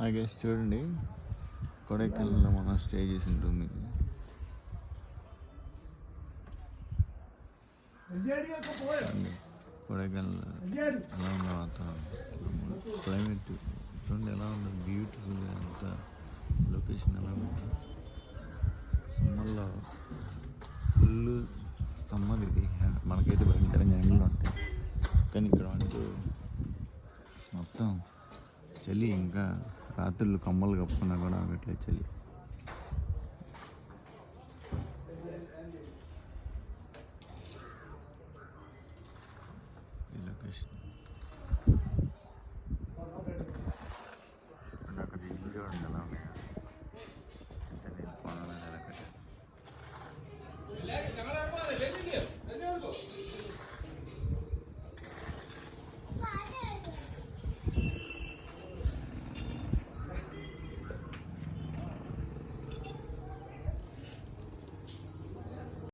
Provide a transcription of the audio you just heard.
అలాగే చూడండి. కొడైకెనాల్లో మనం స్టే చేసిన రూమ్ ఇది కొడైకెనాల్ ఎలా ఉందో వాతావరణం. క్లైమేట్ చూడండి ఎలా ఉందో. బ్యూటిఫుల్ అంత లొకేషన్ ఎలా ఉంది. సమ్మర్లో ఫుల్ సమ్మర్ ఇది. మనకైతే భయంకరంగా ఎండలు ఉంటాయి. కానీ ఇక్కడ అంటూ మొత్తం చలి ఇంకా రాత్రులు కమ్మలు కప్పుకున్నా కూడా ఆగట్లే చలి ఈ లొకేషన్. అక్కడ